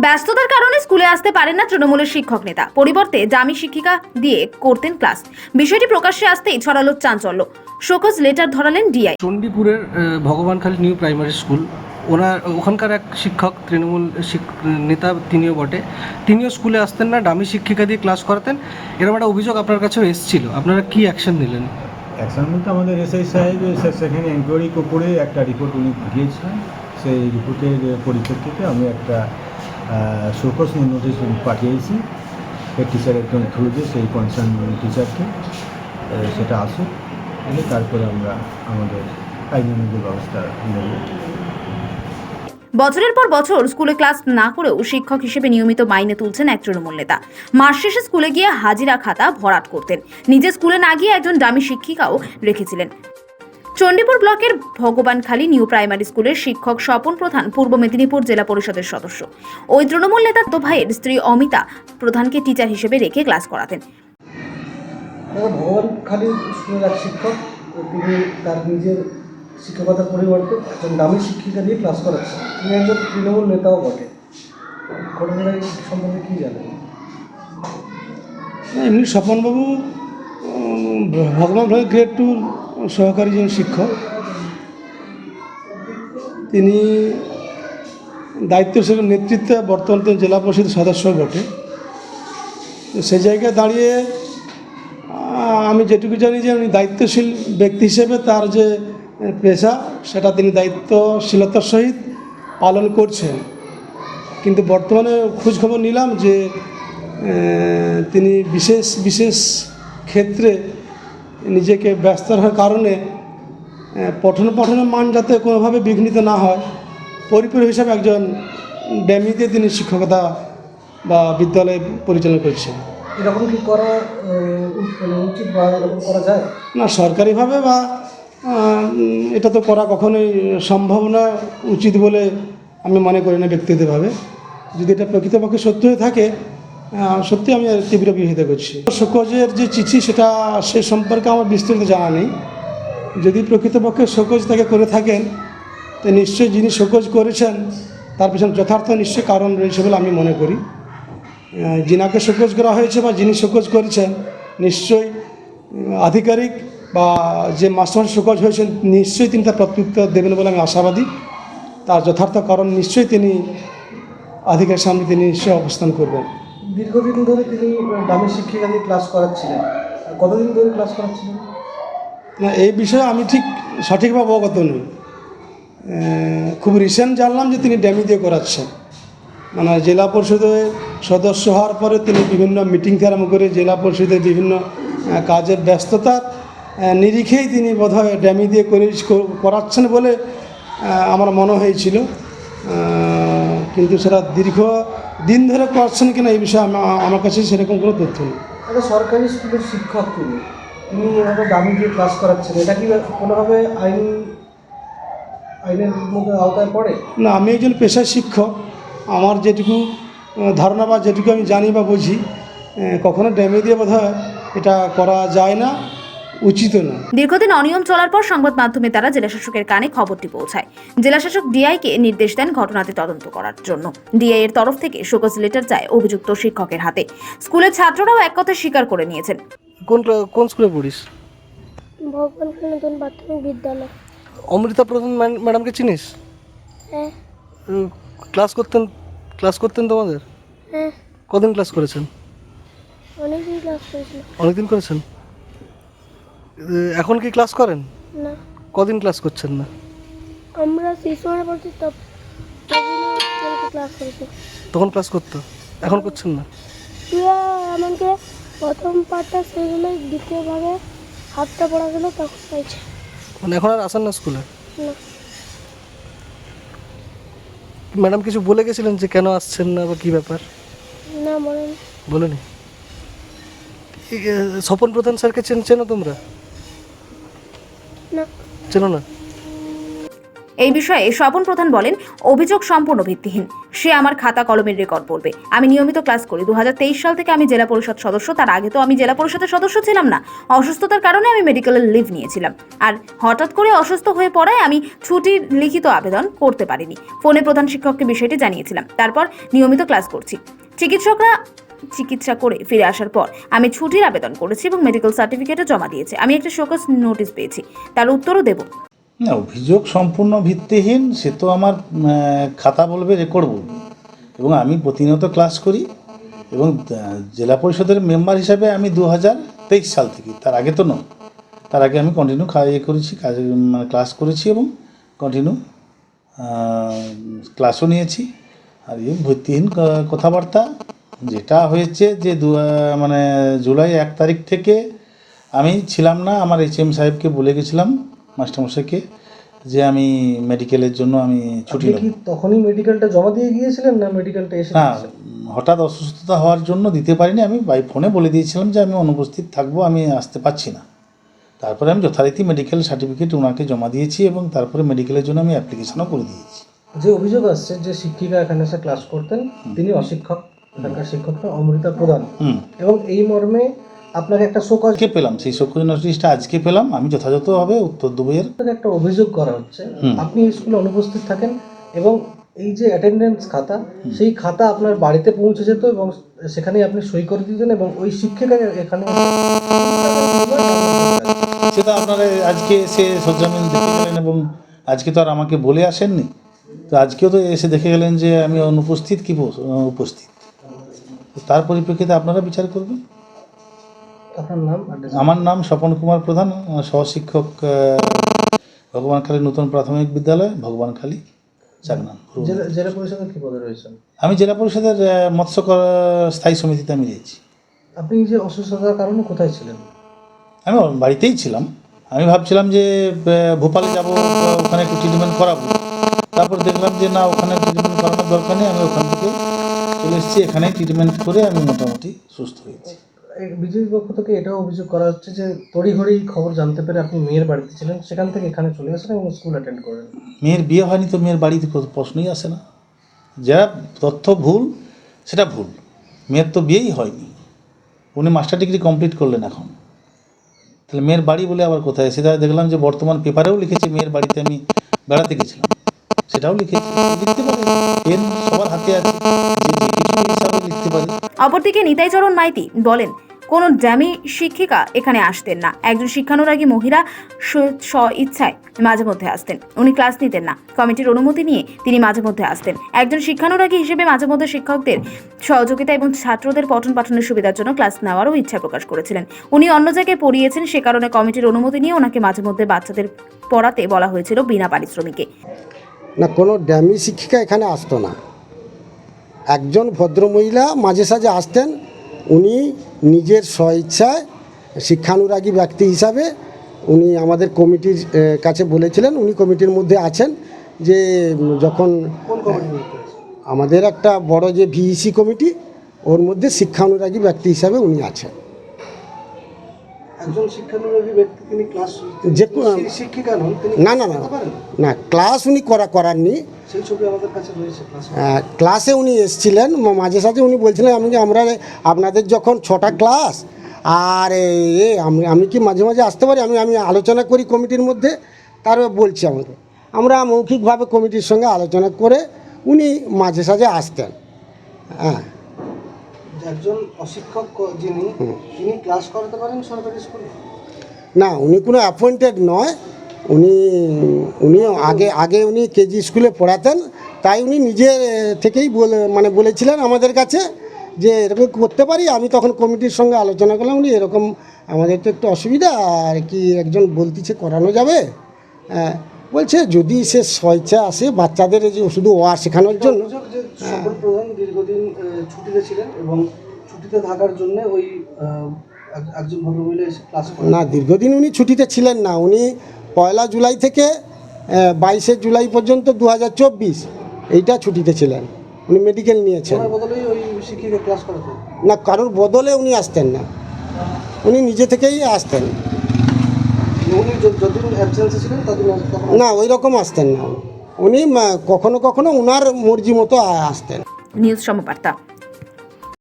ব্যস্ততার কারণে স্কুলে আসতে পারেন না তৃণমূলের শিক্ষক নেতা। পরিবর্তে জামি শিক্ষিকা দিয়ে করতেন ক্লাস। বিষয়টি প্রকাশ্যে আসতেই ছড়ালো চাঞ্চল্য। শোকজ লেটার ধরালেন ডিআই চণ্ডীপুরের ভগবানখালী নিউ প্রাইমারি স্কুল ওনার ওখানকার এক শিক্ষক তৃণমূল শিক- নেতা তিনিও বটে। তিনিও স্কুলে আসতেন না ডামি শিক্ষিকা দিয়ে ক্লাস করাতেন। এরকম একটা অভিযোগ আপনার কাছেও এসেছিল। আপনারা কি অ্যাকশন নিলেন? অ্যাকশন বলতে আমাদের এসআই সাহেব সেখানে এনকোয়ারি করে একটা রিপোর্ট উনি দিয়েছিলেন। সেই রিপোর্টের পরিপ্রেক্ষিতে আমি একটা শোকস নোটিশ পাঠিয়েছি। হেড টিচার একজন থ্রু দিয়ে সেই কনসার্ন টিচারকে সেটা আসুক, এলে তারপরে আমরা আমাদের আইনানুগ ব্যবস্থা নেব। বছরের পর বছর স্কুলে ক্লাস না করেও শিক্ষক হিসেবে নিয়মিত মাইনে তুলছেন এক তৃণমূল নেতা। মাস শেষে স্কুলে গিয়ে হাজিরা খাতা ভরাট করতেন। নিজে স্কুলে না গিয়ে একজন ডামি শিক্ষিকাও রেখেছিলেন। চণ্ডীপুর ব্লকের ভগবানখালী নিউ প্রাইমারি স্কুলের শিক্ষক স্বপন প্রধান পূর্ব মেদিনীপুর জেলা পরিষদের সদস্য। ওই তৃণমূল নেতা তো ভাইয়ের স্ত্রী অমিতা প্রধানকে টিচার হিসেবে রেখে ক্লাস করাতেন। দাদা ভগবান খালি স্কুলের এক শিক্ষক তিনি তার নিজের শিক্ষকতার পরিবর্তে একজন দামি শিক্ষিকা দিয়ে ক্লাস করাচ্ছেন। তিনি একজন তৃণমূল নেতাও বটে। ঘটনাটা সম্বন্ধে কী জানেন? এমনি স্বপনবাবু ভগবান ভাই গ্রেড টুর সহকারী যিনি শিক্ষক, তিনি দায়িত্বশীল নেতৃত্বে বর্তমান তিনি জেলা পরিষদের সদস্য বটে। সেই জায়গায় দাঁড়িয়ে আমি যেটুকু জানি যে উনি দায়িত্বশীল ব্যক্তি হিসেবে তার যে পেশা, সেটা তিনি দায়িত্বশীলতার সহিত পালন করছেন। কিন্তু বর্তমানে খোঁজখবর নিলাম যে তিনি বিশেষ বিশেষ ক্ষেত্রে নিজেকে ব্যস্ত রাখার কারণে পঠন পঠনের মান যাতে কোনোভাবে বিঘ্নিত না হয় পরিপূরক হিসাবে একজন ড্যামিতে তিনি শিক্ষকতা বা বিদ্যালয় পরিচালনা করছেন। এরকম কি করা উচিত বা এরকম করা যায়? না সরকারিভাবে বা এটা তো করা কখনোই সম্ভব না উচিত বলে আমি মনে করি না ব্যক্তিগতভাবে। যদি এটা প্রকৃতপক্ষে সত্য হয়ে থাকে সত্যি আমি তীব্র বিরোধিতা করছি। শোকজের যে চিঠি, সেটা সে সম্পর্কে আমার বিস্তারিত জানা নেই। যদি প্রকৃতপক্ষে শোকজ তাকে করে থাকেন, তো নিশ্চয়ই যিনি শোকজ করেছেন, তার পিছনে যথার্থ নিশ্চয়ই কারণ রয়েছে বলে আমি মনে করি। যিনাকে শোকজ করা হয়েছে বা যিনি শোকজ করেছেন, নিশ্চয়ই আধিকারিক বা যে মাস্টার শোকজ হয়েছেন, নিশ্চয়ই তিনি তার প্রত্যুত্তর দেবেন বলে আমি আশাবাদী। তার যথার্থ কারণ নিশ্চয়ই তিনি আধিকারিক সামনে তিনি নিশ্চয়ই অবস্থান করবেন। দীর্ঘদিন ধরে তিনি দামি শিক্ষিকা দিয়ে ক্লাস করাচ্ছিলেন। কতদিন ধরে ক্লাস করাচ্ছিলেন? না, এই বিষয়ে আমি ঠিক সঠিকভাবে অবগত নই। খুব রিসেন্ট জানলাম যে তিনি ড্যামি দিয়ে করাচ্ছেন। মানে জেলা পরিষদের সদস্য হওয়ার পরে তিনি বিভিন্ন মিটিং থেকে আরম্ভ করে জেলা পরিষদের বিভিন্ন কাজের ব্যস্ততার নিরিখেই তিনি বোধহয় ড্যামি দিয়ে করে, করাচ্ছেন বলে আমার মনে হয়েছিল। কিন্তু সেটা দীর্ঘ দিন ধরে করছেন কিনা এই বিষয়ে আমার কাছে সেরকম কোনো তথ্য নেই। একটা সরকারি স্কুলের শিক্ষক তিনি তিনি এভাবে দামি দিয়ে ক্লাস করাচ্ছেন এটা কি কোনোভাবে আইন আইনের মধ্যে আওতায় পড়ে? না আমি একজন পেশার শিক্ষক। আমার যেটুকু ধারণা বা যেটুকু আমি জানি বা বুঝি কখনো ড্যামে দিয়ে বোধ এটা করা যায় না। উচিত না। দীর্ঘদিন অনিয়ম চলার পর সংবাদ মাধ্যমে তারা জেলাশাসকের কানে খবরটি পৌঁছায়। জেলাশাসক ডিআইকে নির্দেশ দেন ঘটনাটি তদন্ত করার জন্য। ডিআই এর তরফ থেকে শোকজ লেটার যায় অভিযুক্ত শিক্ষকের হাতে। স্কুলের ছাত্ররাও এক কথা স্বীকার করে নিয়েছেন। কোন কোন স্কুলে পড়িস? ভগবানকে নতুন প্রাথমিক বিদ্যালয়। অমৃতা প্রধান ম্যাডামকে চিনিস? হ্যাঁ। ক্লাস করতেন ক্লাস করতেন তোমাদের? হ্যাঁ। কদিন ক্লাস করেছেন? অনেকদিন ক্লাস করেছিল অনেকদিন করেছেন? এখন কি ক্লাস করেন? না। কদিন ক্লাস করছেন না? আমরা শিশুরা পড়ছি তখন ক্লাস করেছি। তখন ক্লাস করতো? এখন করছেন না? আমাকে প্রথম পাঠটা শেষ হলে দ্বিতীয় ভাগে হাতটা পড়া গেল তখন পাইছে। মানে এখন আর আসেন না স্কুলে? না। ম্যাডাম কিছু বলে গেছিলেন যে কেন আসছেন না বা কী ব্যাপার? না। বলেনি। এই, স্বপন প্রধান স্যারকে চেন চেনো তোমরা? না। না। এই বিষয়ে স্বপন প্রধান বলেন অভিযোগ সম্পূর্ণ ভিত্তিহীন। সে আমার খাতা কলমের রেকর্ড বলবে আমি নিয়মিত ক্লাস করি। দুহাজার তেইশ সাল থেকে আমি জেলা পরিষদ সদস্য। তার আগে তো আমি জেলা পরিষদের সদস্য ছিলাম না। অসুস্থতার কারণে আমি মেডিকেলের লিভ নিয়েছিলাম। আর হঠাৎ করে অসুস্থ হয়ে পড়ায় আমি ছুটির লিখিত আবেদন করতে পারিনি। ফোনে প্রধান শিক্ষককে বিষয়টি জানিয়েছিলাম। তারপর নিয়মিত ক্লাস করছি। চিকিৎসকরা চিকিৎসা করে ফিরে আসার পর আমি ছুটির আবেদন করেছি এবং মেডিকেল সার্টিফিকেটও জমা দিয়েছি। আমি একটা শোকস নোটিশ পেয়েছি। তার উত্তরও দেব। না, অভিযোগ সম্পূর্ণ ভিত্তিহীন, সে তো আমার খাতা বলবে রেকর্ড বলবে। এবং আমি প্রতিনিয়ত ক্লাস করি এবং জেলা পরিষদের মেম্বার হিসাবে আমি দু হাজার তেইশ সাল থেকে, তার আগে তো নয়। তার আগে আমি কন্টিনিউ ইয়ে করেছি, কাজ মানে ক্লাস করেছি এবং কন্টিনিউ ক্লাসও নিয়েছি। আর এই ভিত্তিহীন কথাবার্তা যেটা হয়েছে যে দু মানে জুলাই এক তারিখ থেকে আমি ছিলাম না আমার এইচ এম সাহেবকে বলে গেছিলাম মাস্টারমশাইকে যে আমি মেডিকেলের জন্য আমি ছুটি কি তখনই মেডিকেলটা জমা দিয়ে গিয়েছিলেন না মেডিকেলটা এসে না হঠাৎ অসুস্থতা হওয়ার জন্য দিতে পারিনি। আমি বাই ফোনে বলে দিয়েছিলাম যে আমি অনুপস্থিত থাকব আমি আসতে পারছি না। তারপরে আমি যথারীতি মেডিকেল সার্টিফিকেট ওনাকে জমা দিয়েছি এবং তারপরে মেডিকেলের জন্য আমি অ্যাপ্লিকেশনও করে দিয়েছি। যে অভিযোগ আসছে যে শিক্ষিকা এখানে এসে ক্লাস করতেন তিনি অশিক্ষক। এখানকার শিক্ষকরা অমৃতা প্রধান। এবং এই মর্মে আপনাকে একটা শোকজ পেলাম সেই সক্রিয় নোটিশটা আজকে পেলাম আমি যথাযথভাবে উত্তর দেবো এর। একটা অভিযোগ করা হচ্ছে। আপনি স্কুলে অনুপস্থিত থাকেন এবং এই যে অ্যাটেন্ডেন্স খাতা সেই খাতা আপনার বাড়িতে পৌঁছে যেত এবং সেখানেই আপনি সই করে দিতেন এবং ওই শিক্ষিকা এখানে সেটা আপনারা আজকে এসে সজ্জামিন দেখে গেলেন এবং আজকে তো আর আমাকে বলে আসেননি। তো আজকেও তো এসে দেখে গেলেন যে আমি অনুপস্থিত কি উপস্থিত? তার পরিপ্রেক্ষিতে আপনারা বিচার করবেন? আমার নাম স্বপন কুমার প্রধান সহশিক্ষক ভগবানখালী নতুন প্রাথমিক বিদ্যালয় ভগবানখালী চাকনান জেলা জেলা পরিষদের কি পদে রয়েছেন? আমি জেলা পরিষদের মৎস্য স্থায়ী সমিতিতে আমি রয়েছি। আপনি যে অসুস্থতার কারণে কোথায় ছিলেন? আমি বাড়িতেই ছিলাম। আমি ভাবছিলাম যে ভোপালে যাব ওখানে একটু ট্রিটমেন্ট করাবো। তারপর দেখলাম যে না ওখানে ট্রিটমেন্ট করানোর দরকার নেই আমি ওখান থেকে চলে এসেছি এখানে ট্রিটমেন্ট করে আমি মোটামুটি সুস্থ হয়েছি। বিজেপির পক্ষ থেকে এটাও অভিযোগ করা হচ্ছে যে তড়িঘড়ি খবর জানতে পেরে আপনি মেয়ের বাড়িতে ছিলেন সেখান থেকে এখানে চলে আসেন এবং স্কুল অ্যাটেন্ড করেন মেয়ের বিয়ে হয়নি তো মেয়ের বাড়িতে প্রশ্নই আসে না। যারা তথ্য ভুল সেটা ভুল। মেয়ের তো বিয়েই হয়নি। উনি মাস্টার ডিগ্রি কমপ্লিট করলেন এখন। তাহলে মেয়ের বাড়ি বলে আবার কোথায়? সেটা দেখলাম যে বর্তমান পেপারেও লিখেছে মেয়ের বাড়িতে আমি বেড়াতে গেছিলাম। সেটাও লিখেছে। লিখতে পারে। পেন সবার হাতে আছে। অপরদিকে নিতাইচরণ মাইতি বলেন, কোনো ড্যামি শিক্ষিকা এখানে আসতেন না। একজন শিক্ষানুরাগী মহিলা স্ব- ইচ্ছায় মাঝে মধ্যে আসতেন। উনি ক্লাস নিতেন না। কমিটির অনুমতি নিয়ে তিনি মাঝে মধ্যে আসতেন। একজন শিক্ষানুরাগী হিসেবে মাঝে মধ্যে শিক্ষকদের সহযোগিতা এবং ছাত্রদের পঠন পাঠনের সুবিধার জন্য ক্লাস নেওয়ারও ইচ্ছা প্রকাশ করেছিলেন। উনি অন্য জায়গায় পড়িয়েছেন, সে কারণে কমিটির অনুমতি নিয়ে ওনাকে মাঝে মধ্যে বাচ্চাদের পড়াতে বলা হয়েছিল বিনা পারিশ্রমিকে। না, কোনো ড্যামি শিক্ষিকা এখানে আসতো না। একজন ভদ্রমহিলা মাঝে সাঝে আসতেন উনি নিজের স্বইচ্ছায় শিক্ষানুরাগী ব্যক্তি হিসাবে উনি আমাদের কমিটির কাছে বলেছিলেন উনি কমিটির মধ্যে আছেন যে যখন আমাদের একটা বড় যে ভিইসি কমিটি ওর মধ্যে শিক্ষানুরাগী ব্যক্তি হিসাবে উনি আছেন। একজন শিক্ষানুরাগী ব্যক্তি তিনি ক্লাস যে শিক্ষিকা নন তিনি না না না না ক্লাস উনি করা করাননি। সেই ছবি আমাদের কাছে রয়েছে ক্লাসে উনি এসছিলেন মাঝে সাঝে উনি বলছিলেন আমি আমরা আপনাদের যখন ছটা ক্লাস আর এ এ, আমি আমি কি মাঝে মাঝে আসতে পারি? আমি আমি আলোচনা করি কমিটির মধ্যে। তার বলছি আমাকে। আমরা মৌখিকভাবে কমিটির সঙ্গে আলোচনা করে উনি মাঝে সাঝে আসতেন। হ্যাঁ একজন অশিক্ষক যিনি তিনি ক্লাস করাতে পারেন সরকারি স্কুলে না উনি কোনো অ্যাপয়েন্টেড নয়। উনি উনি আগে আগে উনি কেজি স্কুলে পড়াতেন। তাই উনি নিজে থেকেই বলে মানে বলেছিলেন আমাদের কাছে যে এরকম করতে পারি। আমি তখন কমিটির সঙ্গে আলোচনা করলাম উনি এরকম আমাদের তো একটু অসুবিধা আর কি একজন বলতিছে করানো যাবে? হ্যাঁ, বলছে যদি সে স্বেচ্ছা আসে বাচ্চাদের এই যে শুধু ওয়া শেখানোর জন্য? অভিযোগ যে সকল প্রধান দীর্ঘদিন ছুটিতে ছিলেন এবং ছুটিতে থাকার জন্য ওই একজন ভদ্রমহিলা ক্লাস না দীর্ঘদিন উনি ছুটিতে ছিলেন না। উনি পয়লা জুলাই থেকে বাইশে জুলাই পর্যন্ত দু হাজার চব্বিশ এইটা ছুটিতে ছিলেন। উনি মেডিকেল নিয়েছেন। না কারোর বদলে উনি আসতেন না। উনি নিজে থেকেই আসতেন। উনি যতদিন অ্যাবসেন্সে ছিলেন ততদিন না ওই রকম আসতেন না। উনি কখনো কখনো উনার মর্জি মতো আসতেন। নিউজ সমবার্তা।